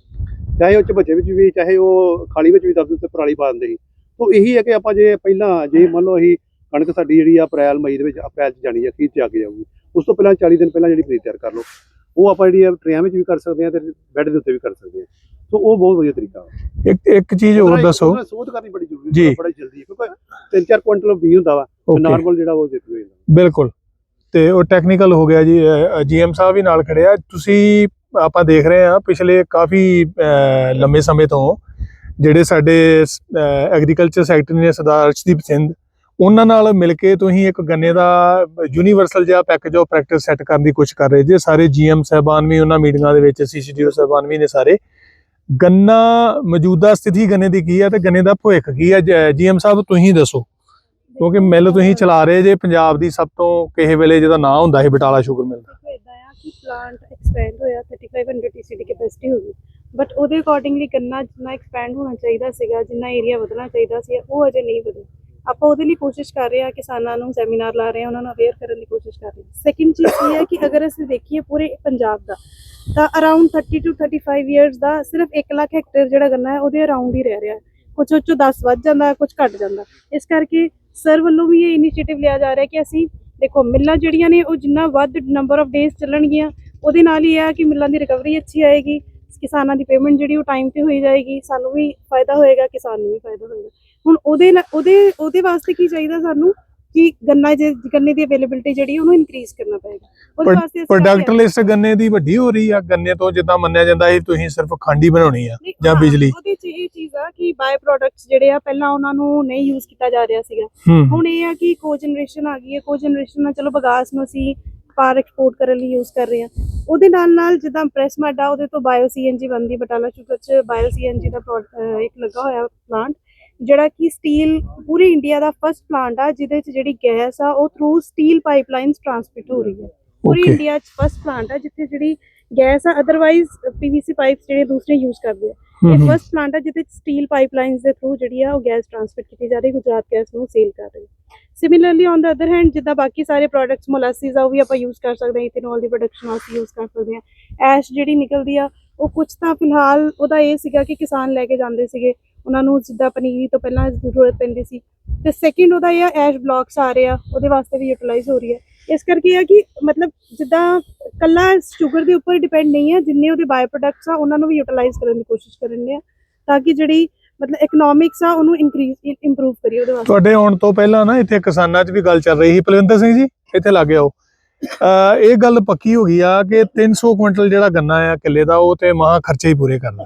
ਚਾਹੇ ਉਹ ਚ ਬੱਚੇ ਵਿੱਚ ਵੀ ਚਾਹੇ ਉਹ ਖਾਲੀ ਵਿੱਚ ਵੀ ਦੱਬ ਦਿੰਦੇ ਤੇ ਪਰਾਲੀ ਪਾ ਦਿੰਦੇ ਸੀ। ਤੋਂ ਇਹੀ ਹੈ ਕਿ ਆਪਾਂ ਜੇ ਪਹਿਲਾਂ ਜੇ ਮੰਨ ਲਓ ਅਸੀਂ ਕਣਕ ਸਾਡੀ ਜਿਹੜੀ ਆ ਅਪ੍ਰੈਲ ਮਈ ਦੇ ਵਿੱਚ ਅਪ੍ਰੈਲ ਚ ਜਾਣੀ ਆ ਕੀ ਚ ਆ ਕੇ ਜਾਊਗੀ। ਉਸ ਤੋਂ ਪਹਿਲਾਂ 40 ਦਿਨ ਪਹਿਲਾਂ ਜਿਹੜੀ ਪਨੀਰ ਤਿਆਰ ਕਰ ਲਓ। ਉਹ ਆਪਾਂ ਜਿਹੜੀ ਟਰੇਆਂ ਵਿੱਚ ਵੀ ਕਰ ਸਕਦੇ ਆ ਤੇ ਬੈੱਡ ਦੇ ਉੱਤੇ ਵੀ ਕਰ ਸਕਦੇ ਆ। ਸੋ ਉਹ ਬਹੁਤ ਵਧੀਆ ਤਰੀਕਾ ਵਾ। ਇੱਕ ਇੱਕ ਚੀਜ਼ ਹੋਰ ਉਹਦੇ ਦੱਸੋ। ਉਹਦੇ ਸੋਧ ਕਰਨੀ ਬੜੀ ਜ਼ਰੂਰੀ ਜੀ। ਹੈ ਬੜਾ ਜਲਦੀ ਹੈ, ਕਿਉਂਕਿ 3-4 ਕੁਇੰਟਲ ਵੀ ਹੁੰਦਾ ਵਾ Okay, ਨਾਰਮਲ ਜਿਹੜਾ ਉਹ ਜਿੱਤ ਜਾਂਦਾ ਬਿਲਕੁਲ। ਤੇ ਉਹ ਟੈਕਨੀਕਲ ਹੋ ਗਿਆ ਜੀ ਜੀਐਮ ਸਾਹਿਬ ਵੀ ਨਾਲ ਖੜਿਆ ਤੁਸੀਂ ਆਪਾਂ ਦੇਖ ਰਹੇ ਹਾਂ ਪਿਛਲੇ ਕਾਫੀ ਅਹ, ਲੰਮੇ ਸਮੇਂ ਤੋਂ ਜਿਹੜੇ ਸਾਡੇ ਐਗਰੀਕਲਚਰ ਸੈਕਟਰੀ ਨੇ ਸਰਦਾਰ ਅਰਸ਼ਦੀਪ ਸਿੰਘ ਉਹਨਾਂ ਨਾਲ ਮਿਲ ਕੇ ਤੁਸੀਂ ਇੱਕ ਗੰਨੇ ਦਾ ਯੂਨੀਵਰਸਲ ਜਿਹਾ ਪੈਕੇਜ ਆਫ ਪ੍ਰੈਕਟਿਸ ਸੈੱਟ ਕਰਨ ਦੀ ਕੋਸ਼ਿਸ਼ ਕਰ ਰਹੇ ਜੇ। ਸਾਰੇ ਜੀਐਮ ਸਾਹਿਬਾਨ ਵੀ ਉਹਨਾਂ ਮੀਟਿੰਗਾਂ ਦੇ ਵਿੱਚ ਸੀਸੀਡੀਓ ਸਾਹਿਬਾਨ ਵੀ ਨੇ ਸਾਰੇ। ਗੰਨਾ ਮੌਜੂਦਾ ਸਥਿਤੀ ਗੰਨੇ ਦੀ ਕੀ ਹੈ ਤੇ ਗੰਨੇ ਦਾ ਭਵਿੱਖ ਕੀ ਹੈ? ਜੀਐਮ ਸਾਹਿਬ, ਤੁਸੀਂ ਦੱਸੋ। ਕਿਉਂਕਿ ਮਿੱਲ ਤੁਸੀਂ ਚਲਾ ਰਹੇ ਜੇ, ਪੰਜਾਬ ਦੀ ਸਭ ਤੋਂ ਕਿਸੇ ਵੇਲੇ ਜਿਹਦਾ ਨਾਂ ਹੁੰਦਾ ਸੀ, ਬਟਾਲਾ ਸ਼ੂਗਰ ਮਿਲ ਦਾ। ਦੇਖੋ ਇਦਾਂ ਆ ਕਿ ਪਲਾਂਟ ਐਕਸਪੈਂਡ ਹੋਇਆ 3500 TCD ਕੈਪੈਸਿਟੀ ਹੋ ਗਈ। ਬਟ ਉਹਦੇ ਅਕੋਰਡਿੰਗਲੀ ਗੰਨਾ ਜਿੰਨਾ ਐਕਸਪੈਂਡ ਹੋਣਾ ਚਾਹੀਦਾ ਸੀਗਾ, ਜਿੰਨਾ ਏਰੀਆ ਵਧਣਾ ਚਾਹੀਦਾ ਸੀ, ਉਹ ਅਜੇ ਨਹੀਂ ਵਧਿਆ। ਆਪਾਂ ਉਹਦੇ ਲਈ ਕੋਸ਼ਿਸ਼ ਕਰ ਰਹੇ ਹਾਂ ਕਿਸਾਨਾਂ ਨੂੰ ਸੈਮੀਨਾਰ ਲਾ ਰਹੇ ਹਾਂ, ਉਹਨਾਂ ਨੂੰ ਅਵੇਅਰ ਕਰਨ ਦੀ ਕੋਸ਼ਿਸ਼ ਕਰ ਰਹੇ ਹਾਂ। ਸੈਕਿੰਡ ਚੀਜ਼ ਇਹ ਹੈ ਕਿ ਅਗਰ ਅਸੀਂ ਦੇਖੀਏ ਪੂਰੇ ਪੰਜਾਬ ਦਾ, ਤਾਂ ਅਰਾਊਂਡ 30 ਟੂ 35 ਇਅਰਸ ਦਾ ਸਿਰਫ 1 ਲੱਖ ਹੈਕਟੇਅਰ ਜਿਹੜਾ ਗੰਨਾ ਹੈ, ਉਹਦੇ ਅਰਾਊਂਡ ਹੀ ਰਹਿ ਰਿਹਾ ਹੈ। ਕੁਝ ਉਹ 'ਚੋਂ 10 ਵੱਧ ਜਾਂਦਾ ਕੁਝ ਘਟ ਜਾਂਦਾ। ਇਸ ਕਰਕੇ ਸਰ ਵੱਲੋਂ ਵੀ ਇਹ ਇਨੀਸ਼ੀਏਟਿਵ ਲਿਆ ਜਾ ਰਿਹਾ ਕਿ ਅਸੀਂ ਦੇਖੋ, ਮਿੱਲਾਂ ਜਿਹੜੀਆਂ ਨੇ, ਉਹ ਜਿੰਨਾ ਵੱਧ ਨੰਬਰ ਆਫ ਡੇਜ਼ ਚੱਲਣਗੀਆਂ, ਉਹਦੇ ਨਾਲ ਹੀ ਇਹ ਆ ਕਿ ਮਿੱਲਾਂ ਦੀ ਰਿਕਵਰੀ ਅੱਛੀ ਆਏਗੀ, ਕਿਸਾਨਾਂ ਦੀ ਪੇਮੈਂਟ ਜਿਹੜੀ ਉਹ ਟਾਈਮ ਤੇ ਹੋਈ ਜਾਏਗੀ, ਸਾਨੂੰ ਵੀ ਫਾਇਦਾ ਹੋਏਗਾ, ਕਿਸਾਨ ਨੂੰ ਵੀ ਫਾਇਦਾ ਹੋਏਗਾ। ਹੁਣ ਉਹਦੇ ਨਾਲ- ਉਹਦੇ ਉਹਦੇ ਵਾਸਤੇ ਕੀ ਚਾਹੀਦਾ ਸਾਨੂੰ ਕਿ ਗੰਨਾ ਜੇ ਗੰਨੇ ਦੀ ਅਵੇਲੇਬਿਲਟੀ ਜਿਹੜੀ ਉਹਨੂੰ ਇਨਕਰੀਜ਼ ਕਰਨਾ ਪਏਗਾ ਉਹਦੇ ਵਾਸਤੇ ਅਸੀਂ ਪ੍ਰੋਡਕਟ। ਲਿਸਟ ਗੰਨੇ ਦੀ ਵੱਡੀ ਹੋ ਰਹੀ ਆ ਗੰਨੇ ਤੋਂ ਜਿੱਦਾਂ ਮੰਨਿਆ ਜਾਂਦਾ ਸੀ ਤੁਸੀਂ ਸਿਰਫ ਖੰਡ ਹੀ ਬਣਾਉਣੀ ਆ ਨਹੀਂ, ਜਾਂ ਹਾਂ, ਬਿਜਲੀ। ਉਹਦੇ ਚ ਇਹ ਚੀਜ਼ ਆ ਕਿ ਬਾਈ ਪ੍ਰੋਡਕਟਸ ਜਿਹੜੇ ਆ ਪਹਿਲਾਂ ਉਹਨਾਂ ਨੂੰ ਨਹੀਂ ਯੂਜ਼ ਕੀਤਾ ਜਾ ਰਿਹਾ ਸੀਗਾ ਹੂੰ ਹੁਣ ਇਹ ਆ ਕਿ ਕੋ ਜਨਰੇਸ਼ਨ ਆ ਗਈ ਹੈ ਕੋ ਜਨਰੇਸ਼ਨ ਨਾਲ ਚਲੋ ਬਗਾਸ ਨੂੰ ਅਸੀਂ ਪਾਰ ਐਕਸਪੋਰਟ ਕਰਨ ਲਈ ਯੂਜ਼ ਕਰ ਰਹੇ ਹਾਂ ਉਹਦੇ ਨਾਲ ਨਾਲ ਜਿੱਦਾਂ ਪ੍ਰੈਸ ਮਾਡਾ ਉਹਦੇ ਤੋਂ ਬਾਇਓ ਸੀਐਨਜੀ ਬਣਦੀ ਬਟਾਲਾ ਸ਼ੂਗਰ ਚ ਬਾਇਓ ਸੀਐਨਜੀ ਦਾ ਅਹ ਇੱਕ ਲੱਗਾ ਹੋਇਆ ਪਲਾਂਟ ਜਿਹੜਾ ਕਿ ਸਟੀਲ ਪੂਰੇ ਇੰਡੀਆ ਦਾ ਫਰਸਟ ਪਲਾਂਟ ਆ ਜਿਹਦੇ ਚ ਜਿਹੜੀ ਗੈਸ ਆ ਉਹ ਥਰੂ ਸਟੀਲ ਪਾਈਪਲਾਈਨਸ ਟਰਾਂਸਮਿਟ ਹੋ ਰਹੀ ਹੈ। ਪੂਰੀ. ਇੰਡੀਆ ਚ ਫਰਸਟ ਪਲਾਂਟ ਆ ਜਿੱਥੇ ਜਿਹੜੀ ਗੈਸ ਆ ਅਦਰਵਾਈਜ਼ ਪੀਵੀਸੀ ਪਾਈਪਸ ਜਿਹੜੇ ਦੂਸਰੇ ਯੂਜ਼ ਕਰਦੇ ਆ। ਇਹ। ਫਰਸਟ ਪਲਾਂਟ ਹੈ ਜਿਹਦੇ ਸਟੀਲ ਪਾਈਪਲਾਈਨਸ ਦੇ ਥਰੂ ਜਿਹੜੀ ਆ ਉਹ ਗੈਸ ਟ੍ਰਾਂਸਫਰ ਕੀਤੀ ਜਾ ਰਹੀ ਗੁਜਰਾਤ ਗੈਸ ਨੂੰ ਸੇਲ ਕਰ ਰਹੀ। Similarly on the other hand ਜਿੱਦਾਂ ਬਾਕੀ ਸਾਰੇ ਪ੍ਰੋਡਕਟਸ ਮੋਲਾਸਿਸ ਆ ਉਹ ਵੀ ਆਪਾਂ ਯੂਜ਼ ਕਰ ਸਕਦੇ ਹਾਂ ਇਥੇਨੋਲ ਦੀ ਪ੍ਰੋਡਕਸ਼ਨ ਵਾਸਤੇ ਯੂਜ਼ ਕਰ ਸਕਦੇ ਹਾਂ। ਐਸ਼ ਜਿਹੜੀ ਨਿਕਲਦੀ ਆ ਉਹ ਕੁਝ ਤਾਂ ਫਿਲਹਾਲ ਉਹਦਾ ਇਹ ਸੀਗਾ ਕਿ ਕਿਸਾਨ ਲੈ ਕੇ ਜਾਂਦੇ ਸੀਗੇ। ਉਹਨਾਂ ਨੂੰ ਜਿੱਦਾਂ ਪਨੀਰ ਤੋਂ ਪਹਿਲਾਂ ਜ਼ਰੂਰਤ ਪੈਂਦੀ ਸੀ। ਤੇ ਸੈਕਿੰਡ ਉਹਦਾ ਇਹ ਐਸ਼ ਬਲੌਕਸ ਆ ਰਹੇ ਆ, ਉਹਦੇ ਵਾਸਤੇ ਵੀ ਯੂਟਿਲਾਈਜ਼ ਹੋ ਰਹੀ ਹੈ। ਇਸ ਕਰਕੇ ਆ ਕਿ ਮਤਲਬ ਜਿੱਦਾਂ ਕੱਲਾ ਸ਼ੂਗਰ ਦੇ ਉੱਪਰ ਡਿਪੈਂਡ ਨਹੀਂ ਹੈ, ਜਿੰਨੇ ਉਹਦੇ ਬਾਈ ਪ੍ਰੋਡਕਟਸ ਆ, ਉਹਨਾਂ ਨੂੰ ਵੀ ਯੂਟਿਲਾਈਜ਼ ਕਰਨ ਦੀ ਕੋਸ਼ਿਸ਼ ਕਰਨ ਆ, ਤਾਂ ਕਿ ਜਿਹੜੀ ਮਤਲਬ ਇਕਨੋਮਿਕਸ ਆ, ਉਹਨੂੰ ਇਨਕਰੀਜ਼ ਇੰਪਰੂਵ ਕਰੀਏ ਉਹਦੇ ਵਾਸਤੇ। ਤੁਹਾਡੇ ਆਉਣ ਤੋਂ ਪਹਿਲਾਂ ਨਾ ਇੱਥੇ ਕਿਸਾਨਾਂ 'ਚ ਵੀ ਗੱਲ ਚੱਲ ਰਹੀ ਸੀ, ਪਲਵਿੰਦਰ ਸਿੰਘ ਜੀ, ਇੱਥੇ ਲੱਗੇ ਆਓ। ਇਹ ਗੱਲ ਪੱਕੀ ਹੋ ਗਈ ਆ ਕਿ 300 ਕੁਇੰਟਲ ਜਿਹੜਾ ਗੰਨਾ ਆ ਕਿੱਲੇ ਦਾ ਉਹ ਤੇ ਮਹਾ ਖਰਚੇ ਹੀ ਪੂਰੇ ਕਰਨਾ।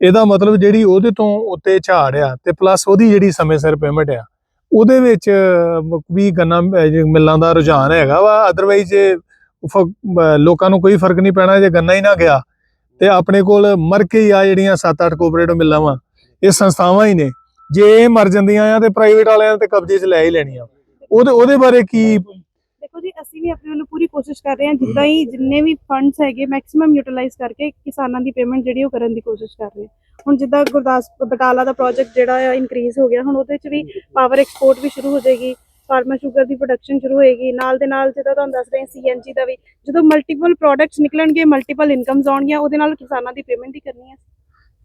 ਇਹਦਾ ਮਤਲਬ ਜਿਹੜੀ ਉਹਦੇ ਤੋਂ ਉੱਤੇ ਝਾੜ ਆ ਤੇ ਪਲੱਸ ਉਹਦੀ ਜਿਹੜੀ ਸਮੇਂ ਸਿਰ ਪੇਮੈਂਟ ਆ ਉਹਦੇ ਵਿੱਚ ਵੀ ਗੰਨਾ ਅਹ, ਦਾ ਰੁਝਾਨ ਹੈਗਾ ਵਾ ਅਦਰਵਾਈਜ਼ ਲੋਕਾਂ ਨੂੰ ਕੋਈ ਫ਼ਰਕ ਨਹੀਂ ਪੈਣਾ ਜੇ ਗੰਨਾ ਹੀ ਨਾ ਗਿਆ ਤੇ ਆਪਣੇ ਕੋਲ ਮਰ ਕੇ ਹੀ ਆ ਜਿਹੜੀਆਂ 7-8 ਕੋਆਪਰੇਟਿਵ ਮਿੱਲਾਂ ਵਾ ਇਹ ਸੰਸਥਾਵਾਂ ਹੀ ਨੇ। ਜੇ ਇਹ ਮਰ ਜਾਂਦੀਆਂ ਆ ਤੇ ਪ੍ਰਾਈਵੇਟ ਵਾਲਿਆਂ ਤੇ ਕਬਜ਼ੇ 'ਚ ਲੈ ਹੀ ਲੈਣੀਆਂ। ਉਹਦੇ ਉਹਦੇ ਬਾਰੇ ਕੀ ਦੇਖੋ ਜੀ ਅਸੀਂ ਵੀ ਆਪਣੇ ਵੱਲੋਂ ਪੂਰੀ ਕੋਸ਼ਿਸ਼ ਕਰ ਰਹੇ ਹਾਂ ਜਿੱਦਾਂ ਹੀ ਜਿੰਨੇ ਵੀ ਫੰਡਸ ਹੈਗੇ ਮੈਕਸਿਮਮ ਯੂਟਿਲਾਈਜ਼ ਕਰਕੇ ਕਿਸਾਨਾਂ ਦੀ ਪੇਮੈਂਟ ਜਿਹੜੀ ਉਹ ਕਰਨ ਦੀ ਕੋਸ਼ਿਸ਼ ਕਰ ਰਹੇ ਹਾਂ। ਹੁਣ ਜਿੱਦਾਂ ਗੁਰਦਾਸ ਬਟਾਲਾ ਦਾ ਪ੍ਰੋਜੈਕਟ ਜਿਹੜਾ ਆ ਇਨਕਰੀਜ਼ ਹੋ ਗਿਆ ਹੁਣ ਉਹਦੇ ਚ ਵੀ ਪਾਵਰ ਐਕਸਪੋਰਟ ਵੀ ਸ਼ੁਰੂ ਹੋ ਜਾਏਗੀ ਫਾਰਮਾ ਸ਼ੂਗਰ ਦੀ ਪ੍ਰੋਡਕਸ਼ਨ ਸ਼ੁਰੂ ਹੋਏਗੀ ਨਾਲ ਦੇ ਨਾਲ ਜਿੱਦਾਂ ਤੁਹਾਨੂੰ ਦੱਸ ਰਹੇ ਸੀਐਨਜੀ ਦਾ ਵੀ ਜਦੋਂ ਮਲਟੀਪਲ ਪ੍ਰੋਡਕਟਸ ਨਿਕਲਣਗੇ ਮਲਟੀਪਲ ਇਨਕਮਸ ਆਉਣਗੀਆਂ ਉਹਦੇ ਨਾਲ ਕਿਸਾਨਾਂ ਦੀ ਪੇਮੈਂਟ ਹੀ ਕਰਨੀ ਹੈ।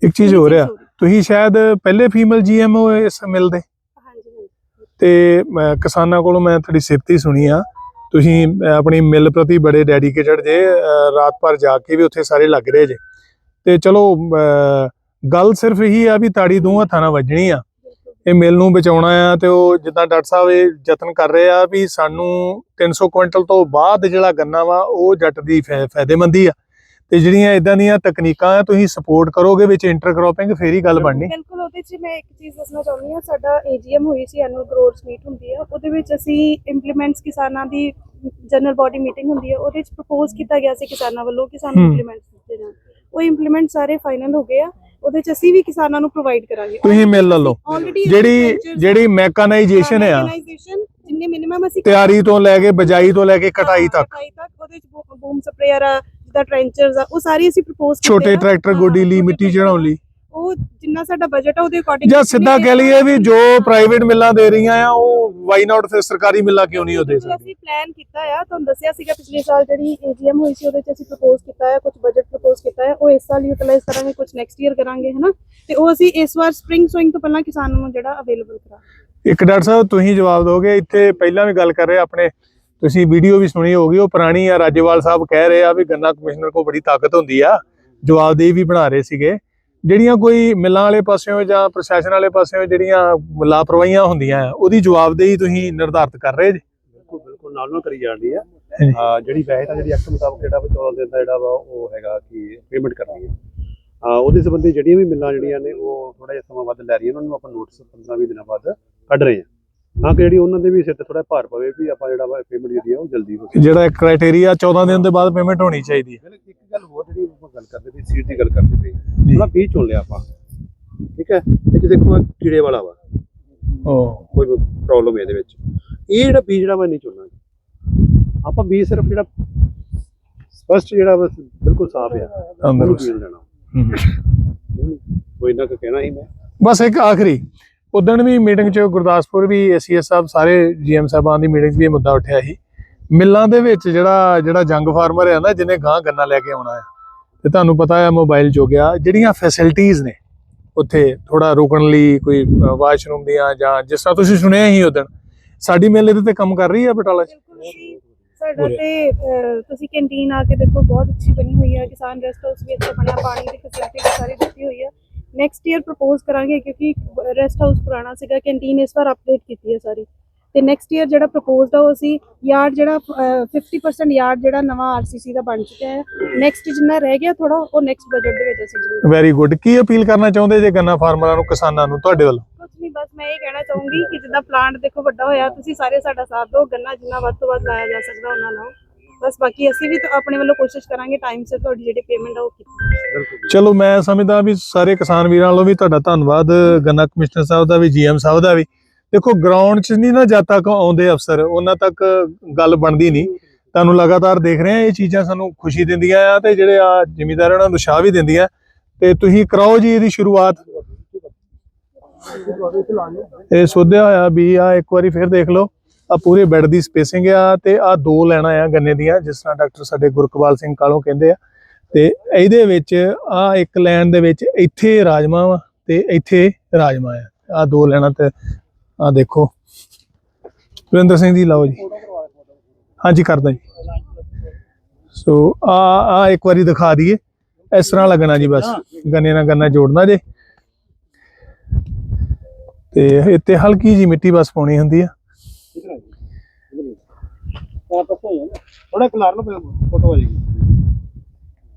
ਇੱਕ ਚੀਜ਼ ਹੋ ਰਿਹਾ। ਤੁਸੀਂ ਸ਼ਾਇਦ ਪਹਿਲੇ ਫੀਮੇਲ ਜੀਐਮਓ ਇਸ ਮਿਲ ਦੇ ਹਾਂਜੀ ਹਾਂਜੀ। ਤੇ ਕਿਸਾਨਾਂ ਕੋਲੋਂ ਮੈਂ ਤੁਹਾਡੀ ਸਿਫਤੀ ਸੁਣੀ ਆ ਤੁਸੀਂ ਆਪਣੀ ਮਿਲ ਪ੍ਰਤੀ ਬੜੇ ਡੈਡੀਕੇਟਡ ਜੇ ਰਾਤ ਭਰ ਜਾ ਕੇ ਵੀ ਉੱਥੇ ਸਾਰੇ ਲੱਗ ਰਹੇ ਜੇ। ਤੇ ਚਲੋ ਗੱਲ ਸਿਰਫ ਇਹੀ ਆ ਵੀ ਤਾੜੀ ਦੋ ਹੱਥਾਂ ਨਾਲ ਵੱਜਣੀ ਆ। ਇਹ ਮਿਲ ਨੂੰ ਬਚਾਉਣਾ ਆ ਤੇ ਉਹ ਜਿੱਦਾਂ ਡਾਕਟਰ ਸਾਹਿਬ ਇਹ ਯਤਨ ਕਰ ਰਹੇ ਆ ਵੀ ਸਾਨੂੰ 300 ਕੁਇੰਟਲ ਤੋਂ ਬਾਅਦ ਜਿਹੜਾ ਗੰਨਾ ਵਾ, ਉਹ ਜੱਟ ਦੀ ਫਾਇ- ਫਾਇਦੇਮੰਦੀ ਆ। ਤੇ ਜਿਹੜੀਆਂ ਇਦਾਂ ਦੀਆਂ ਤਕਨੀਕਾਂ ਆ ਤੁਸੀਂ ਸਪੋਰਟ ਕਰੋਗੇ ਵਿੱਚ ਇੰਟਰਕ੍ਰੋਪਿੰਗ ਫੇਰ ਹੀ ਗੱਲ ਬਣਨੀ। ਬਿਲਕੁਲ ਉਹਦੇ 'ਚ ਮੈਂ ਇੱਕ ਚੀਜ਼ ਦੱਸਣਾ ਚਾਹੁੰਦੀ ਹਾਂ ਸਾਡਾ ਏਜੀਐਮ ਹੋਈ ਸੀ ਐਨੂਅਲ ਗਰੋਰਸ ਮੀਟ ਹੁੰਦੀ ਹੈ ਉਹਦੇ ਵਿੱਚ ਅਸੀਂ ਇੰਪਲੀਮੈਂਟਸ ਕਿਸਾਨਾਂ ਦੀ ਜਨਰਲ ਬਾਡੀ ਮੀਟਿੰਗ ਹੁੰਦੀ ਹੈ ਉਹਦੇ 'ਚ ਪ੍ਰਪੋਜ਼ ਕੀਤਾ ਗਿਆ ਸੀ ਕਿਸਾਨਾਂ ਵੱਲੋਂ ਕਿ ਸਾਨੂੰ। ਇੰਪਲੀਮੈਂਟਸ ਦਿੱਤੇ ਜਾਣ। ਉਹ ਇੰਪਲੀਮੈਂਟ ਸਾਰੇ ਫਾਈਨਲ ਹੋ ਗਏ ਆ ਉਹਦੇ 'ਚ ਅਸੀਂ ਵੀ ਕਿਸਾਨਾਂ ਨੂੰ ਪ੍ਰੋਵਾਈਡ ਕਰਾਂਗੇ। ਤੁਸੀਂ ਮਿਲ ਲਓ। ਜਿਹੜੀ ਜਿਹੜੀ ਮੈਕਨਾਈਜੇਸ਼ਨ ਆ। ਜਿੰਨੇ ਮਿਨੀਮਮ ਅਸੀਂ ਤਿਆਰੀ ਤੋਂ ਲੈ ਕੇ ਬਜਾਈ ਤੋਂ ਲੈ ਕੇ ਕਟਾਈ ਤੱਕ। ਕਟਾਈ ਤੱਕ ਉਹਦੇ 'ਚ ਬੂਮ ਸਪਰੇਅਰ ਆ ਜਿੱਦਾਂ ਟ੍ਰੈਂਚਰਸ ਆ ਉਹ ਸਾਰੀ ਅਸੀਂ ਪ੍ਰਪੋਜ਼ ਛੋਟੇ ਟਰੈਕਟਰ ਗੋਡੀ ਲਈ ਮਿੱਟੀ ਚੜਾਉਣ ਲਈ। ਉਹ ਜਿੰਨਾ ਸਾਡਾ ਬਜਟ ਆ ਉਹਦੇ ਅਕੋਰਡਿੰਗ ਜਾਂ ਸਿੱਧਾ ਕਹਿ ਲਈਏ ਵੀ ਜੋ ਪ੍ਰਾਈਵੇਟ ਮਿੱਲਾਂ ਦੇ ਰਹੀਆਂ ਆ ਉਹ ਵਾਈ ਨਾਟ ਫਿਰ ਸਰਕਾਰੀ ਮਿੱਲਾਂ ਕਿਉਂ ਨਹੀਂ ਉਹ ਦੇ ਸਕਦੀ ਅਸੀਂ ਪਲਾਨ ਕੀਤਾ ਆ ਤੁਹਾਨੂੰ ਦੱਸਿਆ ਸੀਗਾ ਪਿਛਲੇ ਸਾਲ ਜਿਹੜੀ ਏਜੀਐਮ ਹੋਈ ਸੀ ਉਹਦੇ ਚ ਅਸੀਂ ਪ੍ਰਪੋਜ਼ ਕੀਤਾ ਹੈ ਕੁਝ ਬਜਟ ਪ੍ਰਪੋਜ਼ ਕੀਤਾ ਹੈ ਉਹ ਇਸ ਸਾਲ ਯੂਟਿਲਾਈਜ਼ ਕਰਾਂਗੇ ਕੁਝ ਨੈਕਸਟ ਈਅਰ ਕਰਾਂਗੇ ਹਨਾ? ਤੇ ਉਹ ਅਸੀਂ ਇਸ ਵਾਰ ਸਪ੍ਰਿੰਗ ਸੋਇੰਗ ਤੋਂ ਪਹਿਲਾਂ ਕਿਸਾਨਾਂ ਨੂੰ ਜਿਹੜਾ ਅਵੇਲੇਬਲ ਕਰਾਂਗੇ। ਇੱਕ ਡਾਕਟਰ ਸਾਹਿਬ ਤੁਸੀਂ ਜਵਾਬ ਦੋਗੇ ਇੱਥੇ ਪਹਿਲਾਂ ਵੀ ਗੱਲ ਕਰ ਰਹੇ ਆਪਣੇ ਤੁਸੀਂ ਵੀਡੀਓ ਵੀ ਸੁਣੀ ਹੋਗੀ ਉਹ ਪੁਰਾਣੀ ਆ ਰਾਜੇਵਾਲ ਸਾਹਿਬ ਕਹਿ ਰਹੇ ਆ ਵੀ ਗੰਨਾ ਕਮਿਸ਼ਨਰ ਕੋਲ ਬੜੀ ਤਾਕਤ ਹੁੰਦੀ ਆ ਜਵਾਬਦੇਹੀ ਵੀ ਬਣਾ ਰਹੇ ਸੀਗੇ। ਜਿਹੜੀਆਂ ਕੋਈ ਮਿੱਲਾਂ ਵਾਲੇ ਪਾਸਿਓਂ ਜਾਂ ਪ੍ਰਸ਼ਾਸਨ ਵਾਲੇ ਪਾਸਿਓਂ ਜਿਹੜੀਆਂ ਲਾਪਰਵਾਹੀਆਂ ਹੁੰਦੀਆਂ ਆ, ਉਹਦੀ ਜਵਾਬਦੇਹੀ ਤੁਸੀਂ ਨਿਰਧਾਰਤ ਕਰ ਰਹੇ ਜੀ। ਬਿਲਕੁਲ ਬਿਲਕੁਲ ਨਾਲ ਨਾਲ ਕਰੀ ਜਾਂਦੀ। ਹਾਂ ਜਿਹੜੀ ਵੈਸੇ ਤਾਂ ਜਿਹੜੀ ਐਕਟ ਮੁਤਾਬਕ ਜਿਹੜਾ ਵਾ 14 ਦਿਨ ਦਾ ਜਿਹੜਾ ਵਾ ਉਹ ਹੈਗਾ ਕਿ ਪੇਮੈਂਟ ਕਰਨੀ ਹੈ ਹਾਂ ਉਹਦੇ ਸੰਬੰਧੀ ਜਿਹੜੀਆਂ ਵੀ ਮਿਲਾਂ ਜਿਹੜੀਆਂ ਨੇ ਉਹ ਥੋੜਾ ਜਿਹਾ ਸਮਾਂ ਵੱਧ ਲੈ ਰਹੀਆਂ ਉਹਨਾਂ ਨੂੰ ਆਪਾਂ ਨੋਟਿਸ 15 20 ਦਿਨਾਂ ਬਾਅਦ ਕੱਢ ਰਹੇ ਹਾਂ ਹਾਂ ਕਿ ਜਿਹੜੀ ਉਹਨਾਂ ਦੇ ਵੀ ਸਿਰ ਤੇ ਥੋੜਾ ਭਾਰ ਪਵੇ ਵੀ ਆਪਾਂ ਜਿਹੜਾ ਵਾ ਪੇਮੈਂਟ ਜਿਹੜੀ ਆ ਉਹ ਜਲਦੀ ਹੋ ਜਿਹੜਾ ਇੱਕ ਕ੍ਰਾਈਟੇਰੀਆ 14 ਦਿਨ ਦੇ ਬਾਅਦ ਪੇਮੈਂਟ ਹੋਣੀ ਚਾਹੀਦੀ ਹੈ। ਪਹਿਲੇ ਇੱਕ ਗੱਲ ਹੋਰ ਜਿਹੜੀ ਆਪਾਂ ਗੱਲ ਕਰਦੇ ਪਏ ਸੀਟ ਦੀ ਗੱਲ ਕਰਦੇ ਪਏ। ਜੀ। ਉਹਦਾ ਬੀਜ ਚੁਣ ਲਿਆ ਆਪਾਂ। ਠੀਕ ਹੈ? ਇਹ 'ਚ ਦੇਖੋ ਆਹ ਕੀੜੇ ਵਾਲਾ ਵਾ। ਉਹ ਕੋਈ ਪ੍ਰੋਬਲਮ ਇਹਦੇ ਵਿੱਚ। ਇਹ ਜਿਹੜਾ ਬੀਜ ਜਿਹੜਾ ਵਾ ਨਹੀਂ ਚੁਣਨਾ। ਆਪਾਂ ਬੀਜ ਸਿਰਫ ਜਿਹੜਾ ਸਪਸ਼ਟ ਜਿਹੜਾ ਵਾ ਬਿਲਕੁਲ ਸਾਫ਼ ਆ। ਉਹਨੂੰ ਤੰਦਰੁਸਤ ਬੀਜ ਲੈਣਾ ਹਮ। ਕੋਈ ਨਾ ਕੁ ਕਹਿਣਾ ਹੀ ਮੈਂ। ਬਸ ਇੱਕ ਆਖਰੀ। ਉਦਣ ਵੀ ਮੀਟਿੰਗ 'ਚ ਗੁਰਦਾਸਪੁਰ ਵੀ ਐਸਐਸ ਸਾਹਿਬ, ਸਾਰੇ ਜੀਐਮ ਸਾਹਿਬਾਨ ਦੀ ਮੀਟਿੰਗ 'ਚ ਵੀ ਇਹ ਮੁੱਦਾ ਉੱਠਿਆ ਸੀ। ਮਿੱਲਾਂ ਦੇ ਵਿੱਚ ਜਿਹੜਾ ਜਿਹੜਾ ਜੰਗ ਫਾਰਮਰ ਹੈ ਨਾ, ਜਿਹਨੇ ਗਾਂ ਗੰਨਾ ਲੈ ਕੇ ਆਉਣਾ ਹੈ ਤੇ ਤੁਹਾਨੂੰ ਪਤਾ ਹੈ ਮੋਬਾਈਲ ਜੋ ਗਿਆ, ਜਿਹੜੀਆਂ ਫੈਸਿਲਿਟੀਆਂ ਨੇ, ਉੱਥੇ ਥੋੜਾ ਰੁਕਣ ਲਈ ਕੋਈ ਵਾਸ਼ਰੂਮ ਦੀਆਂ ਜਾਂ ਜਿਸ ਤਰ੍ਹਾਂ ਤੁਸੀਂ ਸੁਣਿਆ ਹੀ ਉਦਣ। ਸਾਡੀ ਮੇਲੇ ਦੇ ਤੇ ਕੰਮ ਕਰ ਰਹੀ ਹੈ ਬਟਾਲਾ 'ਚ? ਸਾਡਾ ਤੇ ਤੁਸੀਂ ਕੈਂਟੀਨ ਆ ਕੇ ਦੇਖੋ, ਬਹੁਤ ਅੱਛੀ ਬਣੀ ਹੋਈ ਹੈ ਕਿਸਾਨ ਰੈਸਟ ਹਾਊਸ ਵੀ ਅੱਛਾ ਬਣਿਆ, ਪਾਣੀ ਦੀ ਫੈਸਿਲਿਟੀ ਸਾਰੀ ਦਿੱਤੀ ਹੋਈ ਹੈ ਨੈਕਸਟ ਈਅਰ ਪ੍ਰਪੋਜ਼ ਕਰਾਂਗੇ ਕਿਉਂਕਿ ਰੈਸਟ ਹਾਊਸ ਪੁਰਾਣਾ ਸੀਗਾ ਕੈਂਟੀਨ ਇਸ ਵਾਰ ਅਪਡੇਟ ਕੀਤੀ ਹੈ ਸਾਰੀ। ਤੇ ਨੈਕਸਟ ਈਅਰ ਜਿਹੜਾ ਪ੍ਰਪੋਜ਼ਡ ਆ ਉਹ ਅਸੀਂ ਯਾਰਡ ਜਿਹੜਾ ਅਹ, 50% ਯਾਰਡ ਜਿਹੜਾ ਨਵਾਂ ਆਰਸੀਸੀ ਦਾ ਬਣ ਚੁੱਕਿਆ ਹੈ। ਨੈਕਸਟ ਜਿੰਨਾ ਰਹਿ ਗਿਆ ਥੋੜਾ ਉਹ ਨੈਕਸਟ ਬਜਟ ਦੇ ਵਿੱਚ ਅਸੀਂ ਜ਼ਰੂਰ ਵੈਰੀ ਗੁੱਡ ਕੀ ਅਪੀਲ ਕਰਨਾ ਚਾਹੁੰਦੇ ਜੇ ਗੰਨਾ ਫਾਰਮਰਾਂ ਨੂੰ ਕਿਸਾਨਾਂ ਨੂੰ ਤੁਹਾਡੇ ਵੱਲੋਂ? ਕੁਝ ਨਹੀਂ ਬਸ ਮੈਂ ਇਹ ਕਹਿਣਾ ਚਾਹੂੰਗੀ ਕਿ ਜਿੱਦਾਂ ਪਲਾਂਟ ਦੇਖੋ ਵੱਡਾ ਹੋਇਆ ਤੁਸੀਂ ਸਾਰੇ ਸਾਡਾ ਸਾਥ ਦਿਓ। ਗੰਨਾ ਜਿੰਨਾ ਵੱਧ ਤੋਂ ਵੱਧ ਲਾਇਆ ਜਾ ਸਕਦਾ ਉਹਨਾਂ ਨਾਲ। ਬਸ ਬਾਕੀ ਅਸੀਂ ਵੀ ਆਪਣੇ ਵੱਲੋਂ ਕੋਸ਼ਿਸ਼ ਕਰਾਂਗੇ ਟਾਈਮ ਸਿਰ ਤੁਹਾਡੀ ਜਿਹੜੀ ਪੇਮੈਂਟ ਆ ਉਹ ਕੀਤੀ ਚਲੋ ਮੈਂ ਸਮਝਦਾ ਵੀ ਸਾਰੇ ਕਿਸਾਨ ਵੀਰਾਂ ਵੱਲੋਂ ਵੀ ਤੁਹਾਡਾ ਧੰਨਵਾਦ, ਗੰਨਾ ਕਮਿਸ਼ਨਰ ਸਾਹਿਬ ਦਾ ਵੀ ਜੀਐਮ ਸਾਹਿਬ ਦਾ ਵੀ। ਦੇਖੋ ਗਰਾਊਂਡ 'ਚ ਨਹੀਂ ਨਾ ਜਦ ਤੱਕ ਆਉਂਦੇ ਅਫਸਰ, ਉਹਨਾਂ ਤੱਕ ਗੱਲ ਬਣਦੀ ਨਹੀਂ। ਤੁਹਾਨੂੰ ਲਗਾਤਾਰ ਦੇਖ ਰਹੇ ਆ ਇਹ ਚੀਜ਼ਾਂ ਸਾਨੂੰ ਖੁਸ਼ੀ ਦਿੰਦੀਆਂ ਆ ਤੇ ਜਿਹੜੇ ਆ ਜ਼ਿਮੀਦਾਰ ਉਹਨਾਂ ਨੂੰ ਉਤਸ਼ਾਹ ਵੀ ਦਿੰਦੀਆਂ। ਤੇ ਤੁਸੀਂ ਕਰਾਓ ਜੀ ਇਹਦੀ ਸ਼ੁਰੂਆਤ। ਇਹ ਸੋਧਿਆ ਹੋਇਆ ਵੀ ਆ, ਇੱਕ ਵਾਰੀ ਫੇਰ ਦੇਖ ਲਓ। ਆ ਪੂਰੇ ਬੈੱਡ ਦੀ ਸਪੇਸਿੰਗ ਆ ਤੇ ਆ ਦੋ ਲੈਣਾ ਆ ਗੰਨੇ ਦੀਆਂ, ਜਿਸ ਤਰ੍ਹਾਂ ਡਾਕਟਰ ਸਾਡੇ ਗੁਰਕਵਾਲ ਸਿੰਘ ਕਾਲੋਂ ਕਹਿੰਦੇ ਆ। ਤੇ ਇਹਦੇ ਵਿੱਚ ਆ ਇੱਕ ਲਾਈਨ ਦੇ ਵਿੱਚ ਇੱਥੇ ਰਾਜਮਾ ਵਾ ਤੇ ਇੱਥੇ ਰਾਜਮਾ ਆ। ਆ ਦੋ ਲੈਣਾ ਤੇ ਆ ਦੇਖੋ। ਵਰਿੰਦਰ ਸਿੰਘ ਜੀ, ਲਾਓ ਜੀ। ਹਾਂਜੀ, ਕਰਦਾ ਜੀ। ਸੋ ਆ ਆ ਇੱਕ ਵਾਰੀ ਦਿਖਾ ਦਈਏ। ਇਸ ਤਰ੍ਹਾਂ ਲੱਗਣਾ ਜੀ ਬਸ। ਗੰਨੇ ਨਾਲ ਗੰਨਾ ਜੋੜਨਾ ਜੇ। ਤੇ ਇੱਥੇ ਹਲਕੀ ਜੀ ਮਿੱਟੀ ਬਸ ਪਾਉਣੀ ਹੁੰਦੀ ਆ। ਐ ਪੱਕੋ ਹੋ ਜਾਣਾ ਥੋੜਾ ਕਿਨਾਰ ਨੂੰ ਫੋਟੋ ਆ ਜਾਏਗੀ।